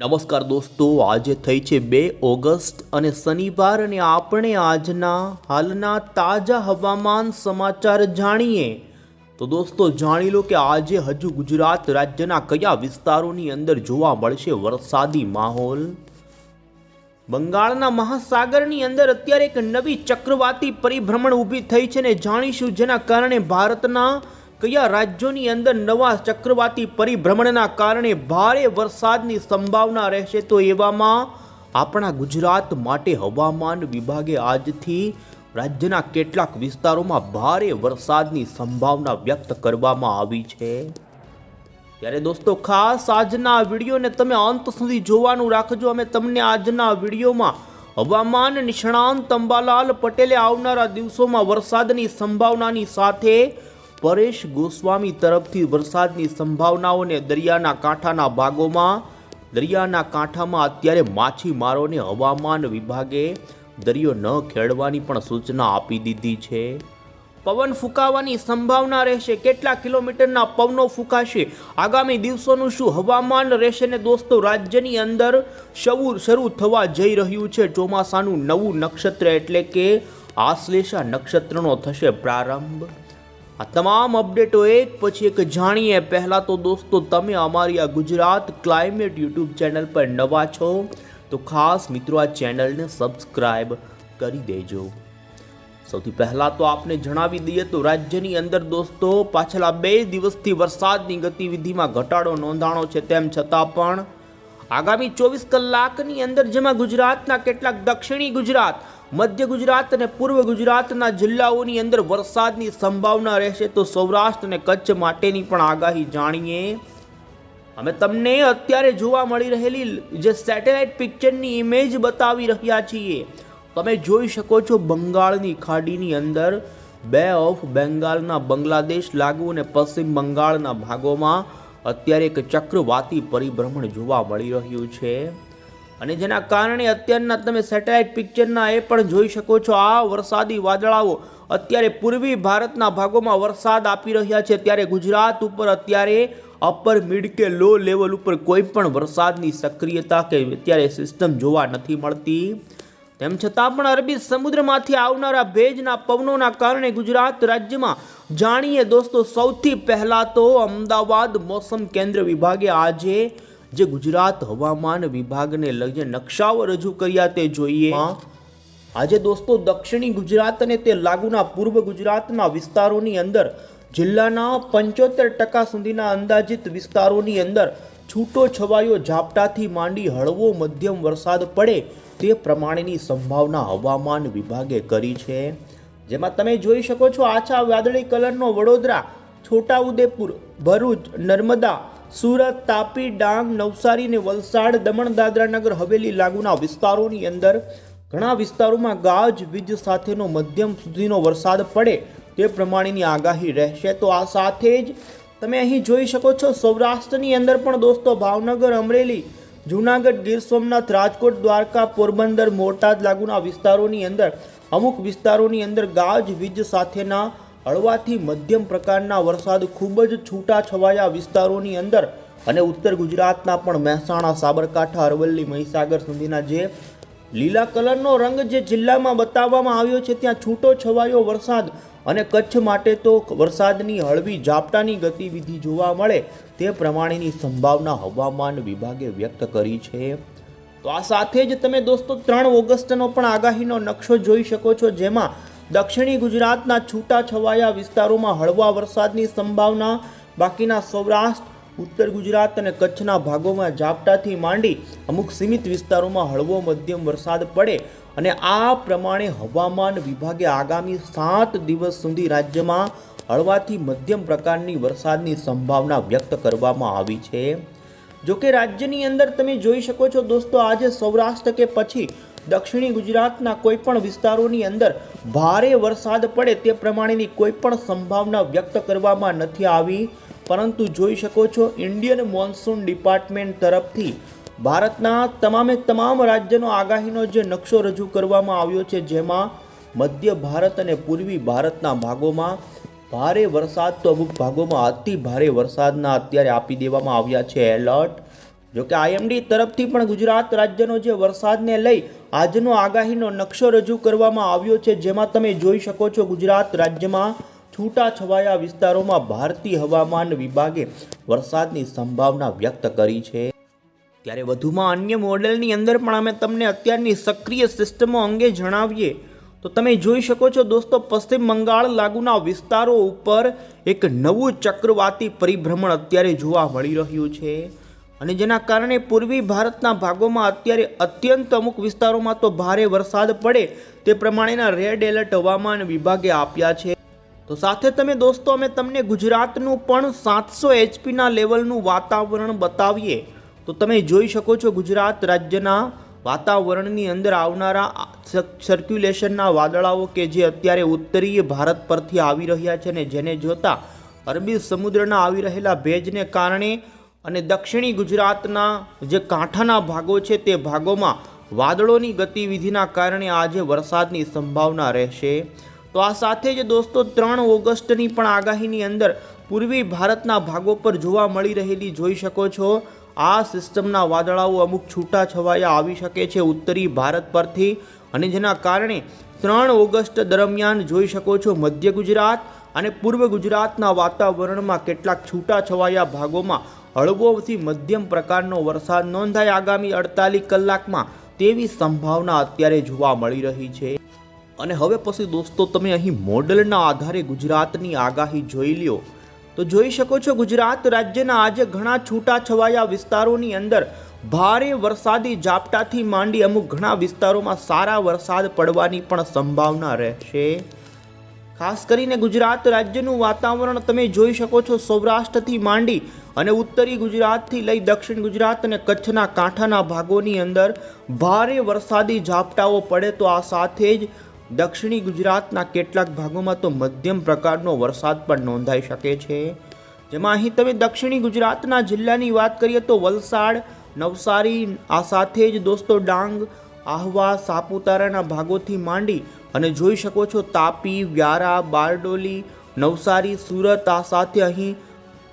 નમસ્કાર દોસ્તો, આજે થઈ છે બે ઓગસ્ટ અને શનિવાર અને આપણે આજના હાલના તાજા હવામાન સમાચાર જાણીએ. તો દોસ્તો, જાણી લો કે આજે હજુ ગુજરાત રાજ્યના કયા વિસ્તારોની અંદર જોવા મળશે વરસાદી માહોલ? બંગાળના મહાસાગરની અંદર અત્યારે એક નવી ચક્રવાતી પરિભ્રમણ ઊભી થઈ છે ને જાણીશું જેના કારણે ભારતના કયા રાજ્યોની અંદર નવા ચક્રવાતી પરિભ્રમણના કારણે ભારે વરસાદની સંભાવના રહેશે તો એવામાં આપણા ગુજરાત માટે હવામાન વિભાગે આજથી રાજ્યના કેટલાક વિસ્તારોમાં ભારે વરસાદની સંભાવના વ્યક્ત કરવામાં આવી છે. ત્યારે દોસ્તો, ખાસ આજના વિડીયોને તમે અંત સુધી જોવાનું રાખજો. અમે તમને આજના વિડીયોમાં હવામાન નિષ્ણાંત અંબાલાલ પટેલે આવનારા દિવસોમાં વરસાદની સંભાવનાની સાથે પરેશ ગોસ્વામી તરફથી વરસાદની સંભાવનાઓને દરિયાના કાંઠાના ભાગોમાં, દરિયાના કાંઠામાં અત્યારે માછીમારોને હવામાન વિભાગે દરિયો ન ખેડવાની પણ સૂચના આપી દીધી છે. પવન ફૂંકાવાની સંભાવના રહેશે. કેટલા કિલોમીટરના પવનો ફૂંકાશે? આગામી દિવસોનું શું હવામાન રહેશે ને દોસ્તો? રાજ્યની અંદર શરૂ શરૂ થવા જઈ રહ્યું છે ચોમાસાનું નવું નક્ષત્ર એટલે કે આશ્લેષા નક્ષત્રનો થશે પ્રારંભ. આ તમામ અપડેટો એક પછી એક જાણીએ. પહેલાં તો દોસ્તો, તમે અમારી આ ગુજરાત ક્લાઇમેટ યુટ્યુબ ચેનલ પર નવા છો, તો ખાસ મિત્રો આ ચેનલને સબસ્ક્રાઈબ કરી દેજો. સૌથી પહેલાં તો આપને જણાવી દઈએ તો રાજ્યની અંદર દોસ્તો, પાછલા બે દિવસથી વરસાદની ગતિવિધિમાં ઘટાડો નોંધાણો છે તેમ છતાં પણ આગામી ચોવીસ કલાકની અંદર જેમાં ગુજરાતના કેટલાક દક્ષિણી ગુજરાત મધ્ય ગુજરાત અને પૂર્વ ગુજરાતના જિલ્લાઓની અંદર વરસાદની સંભાવના રહેશે તો સૌરાષ્ટ્ર અને કચ્છ માટેની પણ આગાહી જાણીએ. અમે તમને અત્યારે જોવા મળી રહેલી જે સેટેલાઇટ પિક્ચરની ઇમેજ બતાવી રહ્યા છીએ. તમે જોઈ શકો છો બંગાળની ખાડીની અંદર બે ઓફ બેંગાલના બાંગ્લાદેશ લાગુ અને પશ્ચિમ બંગાળના ભાગોમાં અત્યારે એક ચક્રવાતી પરિભ્રમણ જોવા મળી રહ્યું છે. અને જેના કારણે અત્યારના તમે સેટેલાઇટ પિક્ચરના એ પણ જોઈ શકો છો, આ વરસાદી વાદળાઓ અત્યારે પૂર્વી ભારતના ભાગોમાં વરસાદ આપી રહ્યા છે. ત્યારે ગુજરાત ઉપર અત્યારે અપર મિડ કે લો લેવલ ઉપર કોઈ પણ વરસાદની સક્રિયતા કે અત્યારે સિસ્ટમ જોવા નથી મળતી. તેમ છતાં પણ અરબી સમુદ્રમાંથી આવનારા ભેજના પવનોના કારણે ગુજરાત રાજ્યમાં જાણીએ દોસ્તો, સૌથી પહેલાં તો અમદાવાદ મોસમ કેન્દ્ર વિભાગે આજે જે ગુજરાત હવામાન વિભાગને લઈને નકશાઓ રજૂ કર્યા તે જોઈએ. આજે દોસ્તો દક્ષિણી ગુજરાત અને તે લાગુના પૂર્વ ગુજરાતના વિસ્તારોની અંદર જિલ્લાના પંચોતેર ટકા સુધીના અંદાજિત વિસ્તારોની અંદર છૂટો છવાયો ઝાપટાથી માંડી હળવો મધ્યમ વરસાદ પડે તે પ્રમાણેની સંભાવના હવામાન વિભાગે કરી છે. જેમાં તમે જોઈ શકો છો આછા વાદળી કલરનો વડોદરા છોટાઉદેપુર ભરૂચ નર્મદા સુરત, તાપી, ડાંગ, નવસારી અને વલસાડ, દમણ દાદરા નગર હવેલી લાગુના વિસ્તારોની અંદર ઘણા વિસ્તારોમાં ગાજ, વીજ સાથેનો મધ્યમ સુધીનો વરસાદ પડે તે પ્રમાણેની આગાહી રહેશે. તો આ સાથે જ તમે અહીં જોઈ શકો છો, સૌરાષ્ટ્રની અંદર પણ દોસ્તો ભાવનગર, અમરેલી, જૂનાગઢ, ગીર સોમનાથ, રાજકોટ, દ્વારકા, પોરબંદર, બોટાદ લાગુના વિસ્તારોની અંદર અમુક વિસ્તારોની અંદર ગાજ, વીજ સાથેના હળવાથી મધ્યમ પ્રકારના વરસાદ ખૂબ જ છૂટા છવાયા વિસ્તારોની અંદર અને ઉત્તર ગુજરાતના પણ મહેસાણા, સાબરકાંઠા, અરવલ્લી, મહીસાગર સુધીના જે લીલા કલરનો રંગ જે જિલ્લામાં બતાવવામાં આવ્યો છે, ત્યાં છૂટો છવાયો વરસાદ અને કચ્છ માટે તો વરસાદની હળવી ઝાપટાની ગતિવિધિ જોવા મળે તે પ્રમાણેની સંભાવના હવામાન વિભાગે વ્યક્ત કરી છે. તો આ સાથે જ તમે દોસ્તો, ત્રણ ઓગસ્ટનો પણ આગાહીનો નકશો જોઈ શકો છો, જેમાં દક્ષિણી ગુજરાતના છૂટા છવાયા વિસ્તારોમાં હળવા વરસાદની સંભાવના, બાકીના સૌરાષ્ટ્ર, ઉત્તર ગુજરાત અને કચ્છના ભાગોમાં ઝાપટાથી માંડી અમુક સીમિત વિસ્તારોમાં હળવો મધ્યમ વરસાદ પડે અને આ પ્રમાણે હવામાન વિભાગે આગામી સાત દિવસ સુધી રાજ્યમાં હળવાથી મધ્યમ પ્રકારની વરસાદની સંભાવના વ્યક્ત કરવામાં આવી છે. જોકે રાજ્યની અંદર તમે જોઈ શકો છો દોસ્તો, આજે સૌરાષ્ટ્ર કે પછી દક્ષિણી ગુજરાતના કોઈ પણ વિસ્તારોની અંદર ભારે વરસાદ પડે તે પ્રમાણેની કોઈ પણ સંભાવના વ્યક્ત કરવામાં નથી આવી. પરંતુ જોઈ શકો છો, ઇન્ડિયન મોન્સૂન ડિપાર્ટમેન્ટ તરફથી ભારતના તમામે તમામ રાજ્યનો આગાહીનો જે નકશો રજૂ કરવામાં આવ્યો છે, જેમાં મધ્ય ભારત અને પૂર્વી ભારતના ભાગોમાં ભારે વરસાદ તો અમુક ભાગોમાં અતિ ભારે વરસાદના અત્યારે આપી દેવામાં આવ્યા છે. એલર્ટ. જોકે આઈએમડી તરફથી પણ ગુજરાત રાજ્યનો જે વરસાદને લઈ આજનો આગાહીનો નકશો રજૂ કરવામાં આવ્યો છે, જેમાં તમે જોઈ શકો છો ગુજરાત રાજ્યમાં છૂટાછવાયા વિસ્તારોમાં ભારતીય હવામાન વિભાગે વરસાદની સંભાવના વ્યક્ત કરી છે. ત્યારે વધુમાં અન્ય મોડેલની અંદર પણ અમે તમને અત્યારની સક્રિય સિસ્ટમો અંગે જણાવીએ. તો તમે જોઈ શકો છો દોસ્તો, પશ્ચિમ બંગાળ લાગુના વિસ્તારો ઉપર એક નવું ચક્રવાતી પરિભ્રમણ અત્યારે જોવા મળી રહ્યું છે. અને જેના કારણે પૂર્વી ભારતના ભાગોમાં અત્યારે અત્યંત અમુક વિસ્તારોમાં તો ભારે વરસાદ પડે તે પ્રમાણેના રેડ એલર્ટ હવામાન વિભાગે આપ્યા છે. તો સાથે તમે દોસ્તો, અમે તમને ગુજરાતનું પણ સાતસો એચપીના લેવલનું વાતાવરણ બતાવીએ. તો તમે જોઈ શકો છો ગુજરાત રાજ્યના વાતાવરણની અંદર આવનારા સર્ક્યુલેશનના વાદળાઓ કે જે અત્યારે ઉત્તરીય ભારત પરથી આવી રહ્યા છે ને જેને જોતા અરબી સમુદ્રના આવી રહેલા ભેજને કારણે અને દક્ષિણી ગુજરાતના જે કાંઠાના ભાગો છે તે ભાગોમાં વાદળોની ગતિવિધિના કારણે આજે વરસાદની સંભાવના રહેશે. તો આ સાથે જ દોસ્તો, ત્રણ ઓગસ્ટની પણ આગાહીની અંદર પૂર્વી ભારતના ભાગો પર જોવા મળી રહેલી જોઈ શકો છો. આ સિસ્ટમના વાદળાઓ અમુક છૂટા છવાયા આવી શકે છે ઉત્તરી ભારત પરથી અને જેના કારણે ત્રણ ઓગસ્ટ દરમિયાન જોઈ શકો છો મધ્ય ગુજરાત અને પૂર્વ ગુજરાતના વાતાવરણમાં કેટલાક છૂટા છવાયા ભાગોમાં હળવોથી મધ્યમ પ્રકારનો વરસાદ નોંધાય આગામી અડતાલીસ કલાકમાં તેવી સંભાવના અત્યારે જોવા મળી રહી છે. અને હવે પછી દોસ્તો, તમે અહીં મોડલના આધારે ગુજરાતની આગાહી જોઈ લ્યો. તો જોઈ શકો છો, ગુજરાત રાજ્યના આજે ઘણા છૂટા છવાયા વિસ્તારોની અંદર ભારે વરસાદી ઝાપટાથી માંડી અમુક ઘણા વિસ્તારોમાં સારા વરસાદ પડવાની પણ સંભાવના રહેશે. ખાસ કરીને ગુજરાત રાજ્યનું વાતાવરણ તમે જોઈ શકો છો સૌરાષ્ટ્રથી માંડી અને ઉત્તરી ગુજરાતથી લઈ દક્ષિણ ગુજરાત અને કચ્છના કાંઠાના ભાગોની અંદર ભારે વરસાદી ઝાપટાઓ પડે તો આ સાથે જ દક્ષિણી ગુજરાતના કેટલાક ભાગોમાં તો મધ્યમ પ્રકારનો વરસાદ પણ નોંધાઈ શકે છે. જેમાં અહીં તમે દક્ષિણી ગુજરાતના જિલ્લાની વાત કરીએ તો વલસાડ, નવસારી, આ સાથે જ દોસ્તો ડાંગ, આહવા, સાપુતારાના ભાગોથી માંડી અને જોઈ શકો છો તાપી, વ્યારા, બારડોલી, નવસારી, સુરત, આ સાથે અહીં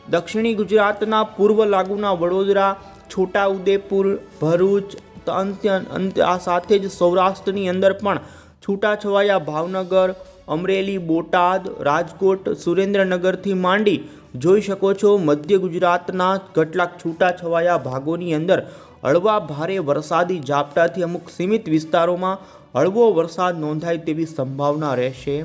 દક્ષિણી ગુજરાતના પૂર્વ લાગુના વડોદરા, છોટા ઉદેપુર, ભરૂચ, અંત્ય અંત આ સાથે જ સૌરાષ્ટ્રની અંદર પણ છૂટાછવાયા ભાવનગર, અમરેલી, બોટાદ, રાજકોટ, સુરેન્દ્રનગરથી માંડી જોઈ શકો છો મધ્ય ગુજરાતના કેટલાક છૂટાછવાયા ભાગોની અંદર હળવા ભારે વરસાદી ઝાપટાથી અમુક સીમિત વિસ્તારોમાં હળવો વરસાદ નોંધાય તેવી સંભાવના રહેશે.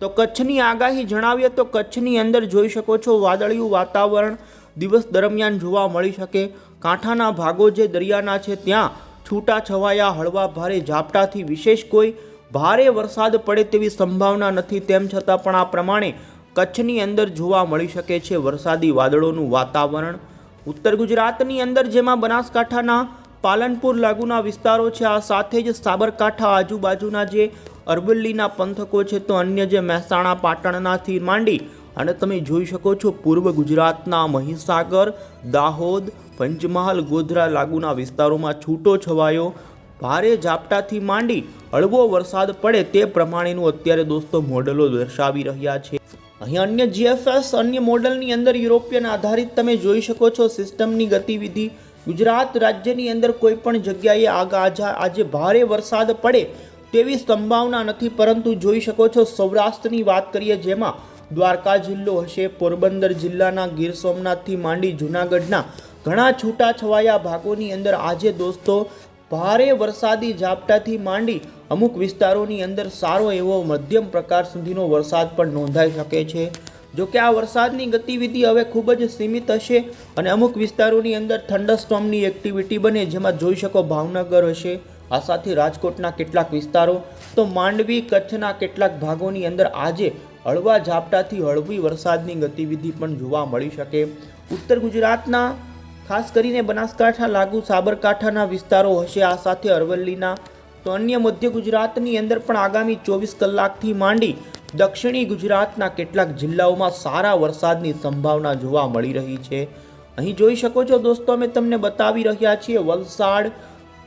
તો કચ્છની આગાહી જણાવીએ તો કચ્છની અંદર જોઈ શકો છો વાદળિયું વાતાવરણ દિવસ દરમિયાન જોવા મળી શકે. કાંઠાના ભાગો જે દરિયાના છે ત્યાં છૂટા છવાયા હળવા ભારે ઝાપટાથી વિશેષ કોઈ ભારે વરસાદ પડે તેવી સંભાવના નથી. તેમ છતાં પણ આ પ્રમાણે કચ્છની અંદર જોવા મળી શકે છે વરસાદી વાદળોનું વાતાવરણ. ઉત્તર ગુજરાતની અંદર જેમાં બનાસકાંઠાના પાલનપુર લાગુના વિસ્તારો છે. આ સાથે જ સાબરકાંઠા આજુબાજુના જે અરવલ્લીના પંથકો છે તો અન્ય જે મહેસાણા, પાટણનાથી માંડી અને તમે જોઈ શકો છો પૂર્વ ગુજરાતના મહીસાગર, દાહોદ, પંચમહાલ, ગોધરા લાગુના વિસ્તારોમાં છૂટો છવાયો. ભારે ઝાપટાથી માંડી હળવો વરસાદ પડે તે પ્રમાણેનું અત્યારે દોસ્તો મોડલો દર્શાવી રહ્યા છે. અહીં અન્ય જીએફએસ અન્ય મોડલની અંદર યુરોપિયન આધારિત તમે જોઈ શકો છો સિસ્ટમની ગતિવિધિ ગુજરાત રાજ્યની અંદર કોઈ પણ જગ્યાએ આગ આજે ભારે વરસાદ પડે તેવી સંભાવના નથી, પરંતુ જોઈ શકો છો સૌરાષ્ટ્રની વાત કરીએ જેમાં દ્વારકા જિલ્લો હશે, પોરબંદર જિલ્લાના ગીર સોમનાથથી માંડી જૂનાગઢના ઘણા છૂટાછવાયા ભાગોની અંદર આજે દોસ્તો ભારે વરસાદી ઝાપટાથી માંડી અમુક વિસ્તારોની અંદર સારો એવો મધ્યમ પ્રકાર સુધીનો વરસાદ પણ નોંધાઈ શકે છે. જો કે આ વરસાદની ગતિવિધિ હવે ખૂબ જ સીમિત હશે અને અમુક વિસ્તારોની અંદર થંડરસ્ટોમની એક્ટિવિટી બને જેમાં જોઈ શકો ભાવનગર હશે આ સાથે રાજકોટના કેટલાક વિસ્તારો, તો માંડવી, કચ્છના કેટલાક ભાગોની અંદર આજે હળવા ઝાપટાથી હળવી વરસાદની ગતિવિધિ પણ જોવા મળી શકે. ઉત્તર ગુજરાતના, ખાસ કરીને બનાસકાંઠા લાગુ સાબરકાંઠાના વિસ્તારો હશે, આ સાથે અરવલ્લીના, તો અન્ય મધ્ય ગુજરાતની અંદર પણ આગામી ચોવીસ કલાકથી માંડી દક્ષિણી ગુજરાતના કેટલાક જિલ્લાઓમાં સારા વરસાદની સંભાવના જોવા મળી રહી છે. અહીં જોઈ શકો છો દોસ્તો, અમે તમને બતાવી રહ્યા છીએ વલસાડ,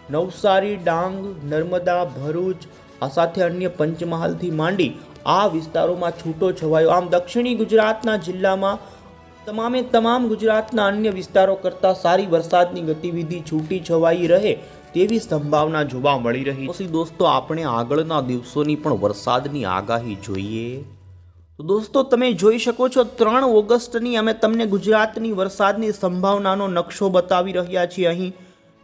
નવસારી, ડાંગ, નર્મદા, ભરૂચ, આ સાથે અન્ય પંચમહાલથી માંડી આ વિસ્તારોમાં છૂટો છવાયો. આમ દક્ષિણી ગુજરાતના જિલ્લામાં તમામે તમામ ગુજરાતના અન્ય વિસ્તારો કરતાં સારી વરસાદની ગતિવિધિ છૂટી છવાઈ રહે તેવી સંભાવના જોવા મળી રહી પછી દોસ્તો, આપણે આગળના દિવસોની પણ વરસાદની આગાહી જોઈએ. તો દોસ્તો, તમે જોઈ શકો છો, ત્રણ ઓગસ્ટની અમે તમને ગુજરાતની વરસાદની સંભાવનાનો નકશો બતાવી રહ્યા છીએ. અહીં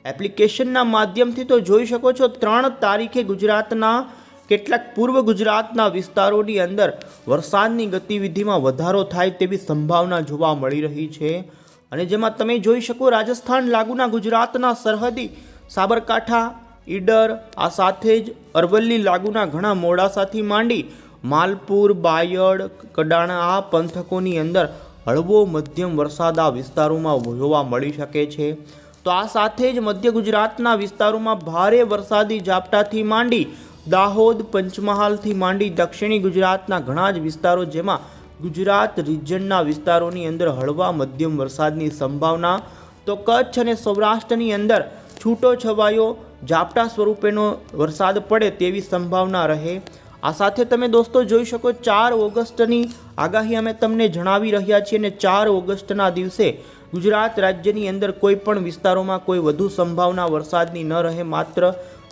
એપ્લિકેશનના માધ્યમથી તો જોઈ શકો છો, ત્રણ તારીખે ગુજરાતના, કેટલાક પૂર્વ ગુજરાતના વિસ્તારોની અંદર વરસાદની ગતિવિધિમાં વધારો થાય તેવી સંભાવના જોવા મળી રહી છે. અને જેમાં તમે જોઈ શકો, રાજસ્થાન લાગુના ગુજરાતના સરહદી સાબરકાંઠા, ઈડર, આ સાથે જ અરવલ્લી લાગુના ઘણા મોડાસાથી માંડી માલપુર, બાયડ, કડાણા આ પંથકોની અંદર હળવો મધ્યમ વરસાદ આ વિસ્તારોમાં જોવા મળી શકે છે. તો આ સાથે જ મધ્ય ગુજરાતના વિસ્તારોમાં ભારે વરસાદી ઝાપટાથી માંડી દાહોદ, પંચમહાલથી માંડી દક્ષિણી ગુજરાતના ઘણા જ વિસ્તારો જેમાં ગુજરાત રિજનના વિસ્તારોની અંદર હળવા મધ્યમ વરસાદની સંભાવના. તો કચ્છ અને સૌરાષ્ટ્રની અંદર છૂટો છવાયો ઝાપટા સ્વરૂપેનો વરસાદ પડે તેવી સંભાવના રહે. આ સાથે તમે દોસ્તો જોઈ શકો ચાર ઓગસ્ટની આગાહી અમે તમને જણાવી રહ્યા છીએ અને ચાર ઓગસ્ટના દિવસે ગુજરાત રાજ્યની અંદર કોઈ પણ વિસ્તારોમાં કોઈ વધુ સંભાવના વરસાદની ન રહે, માત્ર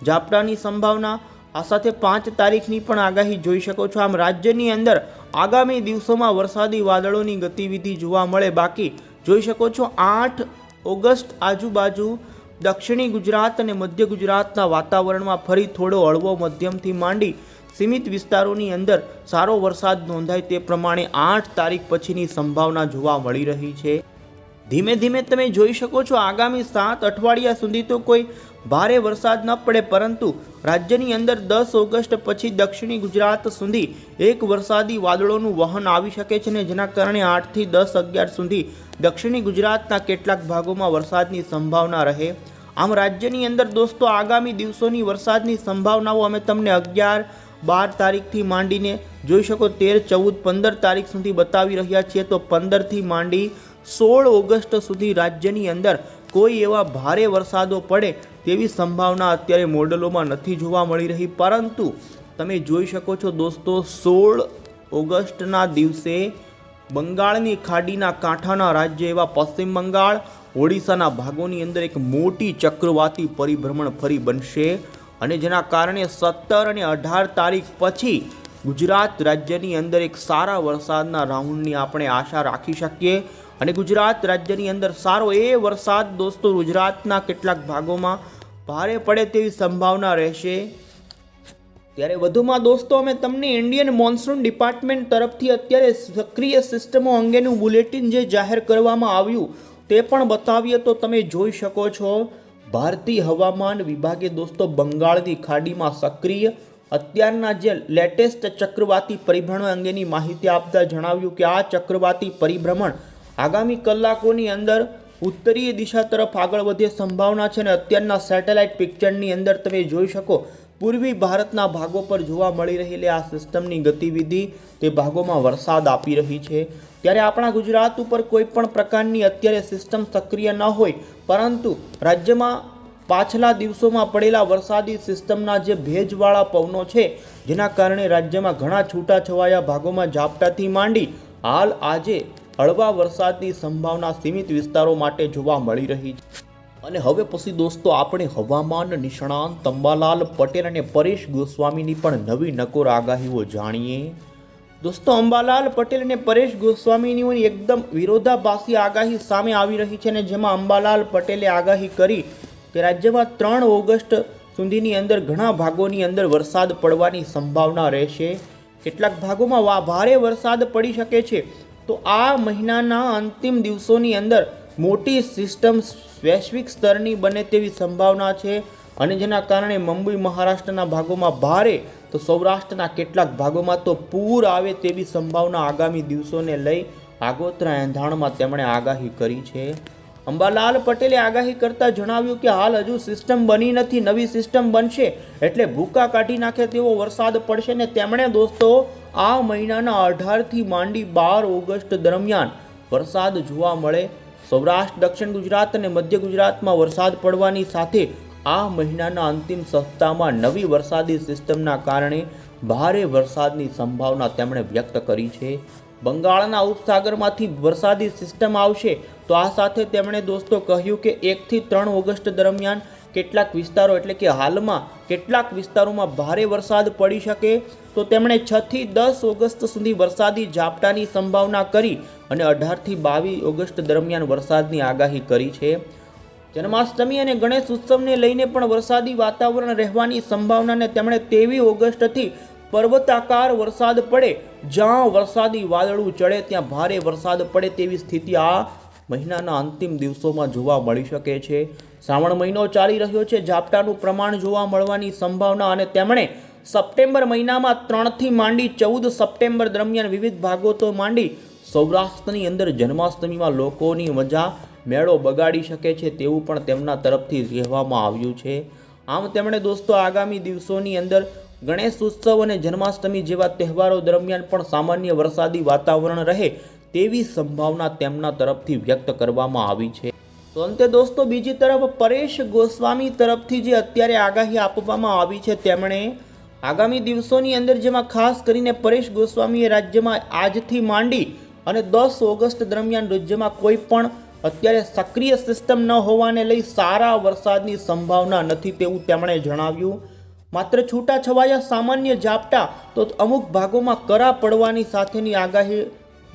ઝાપટાની સંભાવના. આ સાથે પાંચ તારીખની પણ આગાહી જોઈ શકો છો. આમ રાજ્યની અંદર આગામી દિવસોમાં વરસાદી વાદળોની ગતિવિધિ જોવા મળે. બાકી જોઈ શકો છો આઠ ઓગસ્ટ આજુબાજુ દક્ષિણી ગુજરાત અને મધ્ય ગુજરાતના વાતાવરણમાં ફરી થોડો હળવો મધ્યમથી માંડી સીમિત વિસ્તારોની અંદર સારો વરસાદ નોંધાય તે પ્રમાણે આઠ તારીખ પછીની સંભાવના જોવા મળી રહી છે. ધીમે ધીમે તમે જોઈ શકો છો આગામી સાત અઠવાડિયા સુધી તો કોઈ ભારે વરસાદ ન પડે પરંતુ રાજ્યની અંદર દસ ઓગસ્ટ પછી દક્ષિણી ગુજરાત સુધી એક વરસાદી વાદળોનું વહન આવી શકે છે ને જેના કારણે આઠથી દસ અગિયાર સુધી દક્ષિણી ગુજરાતના કેટલાક ભાગોમાં વરસાદની સંભાવના રહે. આમ રાજ્યની અંદર દોસ્તો આગામી દિવસોની વરસાદની સંભાવનાઓ અમે તમને અગિયાર, બાર તારીખથી માંડીને જોઈ શકો તેર, ચૌદ, પંદર તારીખ સુધી બતાવી રહ્યા છીએ તો પંદરથી માંડી સોળ ઓગસ્ટ સુધી રાજ્યની અંદર કોઈ એવા ભારે વરસાદો પડે તેવી સંભાવના અત્યારે મોડલોમાં નથી જોવા મળી રહી. પરંતુ તમે જોઈ શકો છો દોસ્તો, સોળ ઓગસ્ટના દિવસે બંગાળની ખાડીના કાંઠાના રાજ્ય એવા પશ્ચિમ બંગાળ, ઓડિશાના ભાગોની અંદર એક મોટી ચક્રવાતી પરિભ્રમણ ફરી બનશે અને જેના કારણે સત્તર અને અઢાર તારીખ પછી ગુજરાત રાજ્યની અંદર એક સારા વરસાદના રાઉન્ડની આપણે આશા રાખી શકીએ. અને ગુજરાત રાજ્યની અંદર સારો એ વરસાદ દોસ્તો ગુજરાતના કેટલાક ભાગોમાં ભારે પડે તેવી સંભાવના રહેશે. ત્યારે વધુમાં દોસ્તો, અમે તમને ઇન્ડિયન મોન્સૂન ડિપાર્ટમેન્ટ તરફથી અત્યારે સક્રિય સિસ્ટમો અંગેનું બુલેટિન જે જાહેર કરવામાં આવ્યું તે પણ બતાવીએ તો તમે જોઈ શકો છો. ભારતીય હવામાન વિભાગે દોસ્તો, બંગાળની ખાડીમાં સક્રિય. અત્યારના જે લેટેસ્ટ ચક્રવાતી પરિભ્રમણ અંગેની માહિતી આપતા જણાવ્યું કે આ ચક્રવાતી પરિભ્રમણ આગામી કલાકોની અંદર ઉત્તરીય દિશા તરફ આગળ વધે સંભાવના છે અને અત્યારના સેટેલાઇટ પિક્ચરની અંદર તમે જોઈ શકો, પૂર્વી ભારતના ભાગો પર જોવા મળી રહેલી આ સિસ્ટમની ગતિવિધિ, તે ભાગોમાં વરસાદ આપી રહી છે. ત્યારે આપણા ગુજરાત ઉપર કોઈ પણ પ્રકારની અત્યારે સિસ્ટમ સક્રિય ન હોય, પરંતુ રાજ્યમાં પાછલા દિવસોમાં પડેલા વરસાદી સિસ્ટમના જે ભેજવાળા પવનો છે, જેના કારણે રાજ્યમાં ઘણા છૂટાછવાયા ભાગોમાં ઝાપટાથી માંડી, હાલ આજે હળવા વરસાદની સંભાવના સીમિત વિસ્તારો માટે જોવા મળી રહી છે. અને હવે પછી દોસ્તો આપણે હવામાન નિષ્ણાંત તંબાલાલ પટેલ અને પરેશ ગોસ્વામીની પણ નવી નકોર આગાહીઓ જાણીએ. દોસ્તો અંબાલાલ પટેલ અને પરેશ ગોસ્વામીની એકદમ વિરોધાભાસી આગાહી સામે આવી રહી છે અને જેમાં અંબાલાલ પટેલે આગાહી કરી કે રાજ્યમાં ત્રણ ઓગસ્ટ સુધીની અંદર ઘણા ભાગોની અંદર વરસાદ પડવાની સંભાવના રહેશે. કેટલાક ભાગોમાં ભારે વરસાદ પડી શકે છે. તો આ મહિનાના અંતિમ દિવસોની અંદર મોટી સિસ્ટમ વૈશ્વિક સ્તરની બને તેવી સંભાવના છે અને જેના કારણે મુંબઈ મહારાષ્ટ્રના ભાગોમાં ભારે તો સૌરાષ્ટ્રના કેટલાક ભાગોમાં તો પૂર આવે તેવી સંભાવના આગામી દિવસોને લઈ આગોતરા એંધાણમાં તેમણે આગાહી કરી છે. અંબાલાલ પટેલે આગાહી કરતા જણાવ્યું કે હાલ હજુ સિસ્ટમ બની નથી, નવી સિસ્ટમ બનશે એટલે ભૂકા કાઢી નાખે તેવો વરસાદ પડશે ને તેમણે દોસ્તો આ મહિનાના અઢારથી માંડી બાર ઓગસ્ટ દરમિયાન વરસાદ જોવા મળે. સૌરાષ્ટ્ર, દક્ષિણ ગુજરાત અને મધ્ય ગુજરાતમાં વરસાદ પડવાની સાથે આ મહિનાના અંતિમ સપ્તાહમાં નવી વરસાદી સિસ્ટમના કારણે ભારે વરસાદની સંભાવના તેમણે વ્યક્ત કરી છે. બંગાળના ઉપસાગરમાંથી વરસાદી સિસ્ટમ આવશે તો આ સાથે તેમણે દોસ્તો કહ્યું કે એકથી ત્રણ ઓગસ્ટ દરમિયાન કેટલાક વિસ્તારો એટલે કે હાલમાં કેટલાક વિસ્તારોમાં ભારે વરસાદ પડી શકે તો તેમણે છથી દસ ઓગસ્ટ સુધી વરસાદી ઝાપટાની સંભાવના કરી અને અઢારથી બાવીસ ઓગસ્ટ દરમિયાન વરસાદની આગાહી કરી છે. જન્માષ્ટમી અને ગણેશ ઉત્સવને લઈને પણ વરસાદી વાતાવરણ રહેવાની સંભાવનાને તેમણે તેવી ઓગસ્ટથી પર્વતાકાર વરસાદ પડે, જ્યાં વરસાદી વાદળું ચડે, ત્યાં ભારે વરસાદ પડે તેવી સ્થિતિ આ મહિનાના અંતિમ દિવસોમાં જોવા મળી શકે છે. શ્રાવણ મહિનો ચાલી રહ્યો છે. ઝાપટાનું પ્રમાણ જોવા મળવાની સંભાવના અને તેમણે સપ્ટેમ્બર મહિનામાં ત્રણથી માંડી ચૌદ સપ્ટેમ્બર દરમિયાન વિવિધ ભાગો તો માંડી સૌરાષ્ટ્રની અંદર જન્માષ્ટમીમાં લોકોની મજા મેળો બગાડી શકે છે તેવું પણ તેમના તરફથી કહેવામાં આવ્યું છે. આમ તેમણે દોસ્તો, આગામી દિવસોની અંદર ગણેશ ઉત્સવ અને જન્માષ્ટમી જેવા તહેવારો દરમિયાન પણ સામાન્ય વરસાદી વાતાવરણ રહે તેવી સંભાવના તેમના તરફથી વ્યક્ત કરવામાં આવી છે. તો અંતે દોસ્તો, બીજી તરફ પરેશ ગોસ્વામી તરફથી જે અત્યારે આગાહી આપવામાં આવી છે તેમણે આગામી દિવસોની અંદર જેમાં ખાસ કરીને પરેશ ગોસ્વામીએ રાજ્યમાં આજથી માંડી અને દસ ઓગસ્ટ દરમિયાન રાજ્યમાં કોઈ પણ અત્યારે સક્રિય સિસ્ટમ ન હોવાને લઈ સારા વરસાદની સંભાવના નથી તેવું તેમણે જણાવ્યું. માત્ર છૂટાછવાયા સામાન્ય ઝાપટા તો અમુક ભાગોમાં કરા પડવાની સાથેની આગાહી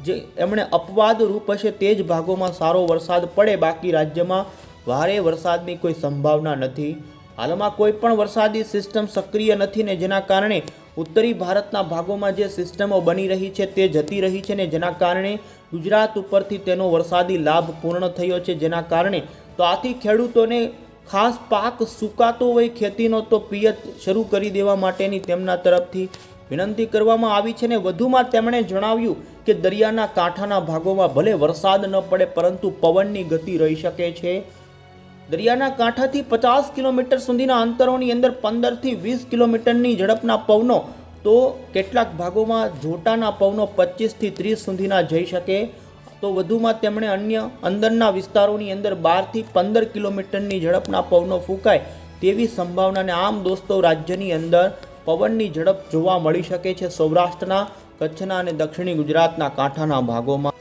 જે એમણે અપવાદ રૂપ હશે તે જ ભાગોમાં સારો વરસાદ પડે બાકી રાજ્યમાં ભારે વરસાદની કોઈ સંભાવના નથી. હાલમાં કોઈ પણ વરસાદી સિસ્ટમ સક્રિય નથી ને જેના કારણે ઉત્તરી ભારતના ભાગોમાં જે સિસ્ટમો બની રહી છે તે જતી રહી છે ને જેના કારણે ગુજરાત ઉપરથી તેનો વરસાદી લાભ પૂર્ણ થયો છે જેના કારણે તો આથી ખેડૂતોને ખાસ પાક સુકાતો હોય ખેતીનો તો પિયત શરૂ કરી દેવા માટેની તેમના તરફથી વિનંતી કરવામાં આવી છે ને વધુમાં તેમણે જણાવ્યું કે દરિયાના કાંઠાના ભાગોમાં ભલે વરસાદ ન પડે, પરંતુ પવનની ગતિ રહી શકે છે. દરિયાના કાંઠાથી પચાસ કિલોમીટર સુધીના અંતરોની અંદર પંદરથી વીસ કિલોમીટરની ઝડપના પવનો, તો કેટલાક ભાગોમાં જોટાના પવનો પચીસથી ત્રીસ સુધીના જઈ શકે. તો વધુમાં તેમણે અન્ય અંદરના વિસ્તારોની અંદર બારથી પંદર કિલોમીટરની ઝડપના પવનો ફૂંકાય તેવી સંભાવનાને આમ દોસ્તો રાજ્યની અંદર પવનની ઝડપ જોવા મળી શકે છે સૌરાષ્ટ્રના, કચ્છના અને દક્ષિણી ગુજરાતના કાંઠાના ભાગોમાં.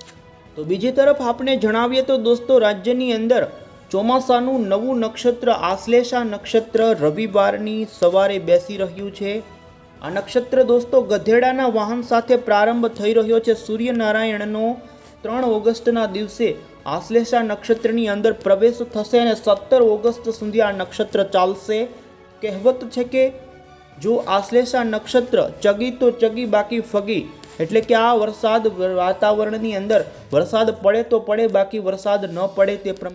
તો બીજી તરફ આપણે જણાવીએ તો દોસ્તો, રાજ્યની અંદર ચોમાસાનું નવું નક્ષત્ર, આશ્લેષા નક્ષત્ર રવિવારની સવારે બેસી રહ્યું છે. આ નક્ષત્ર દોસ્તો ગધેડાના વાહન સાથે પ્રારંભ થઈ રહ્યો છે. સૂર્યનારાયણનો ત્રણ ઓગસ્ટના દિવસે આશ્લેષા નક્ષત્રની અંદર પ્રવેશ થશે અને સત્તર ઓગસ્ટ સુધી આ નક્ષત્ર ચાલશે. કહેવત છે કે જો આશ્લેષા નક્ષત્ર ચગી તો ચગી, બાકી ફગી. એટલે કે આ વરસાદ વાતાવરણની અંદર વરસાદ પડે તો પડે, બાકી વરસાદ ન પડે તે પ્રમાણે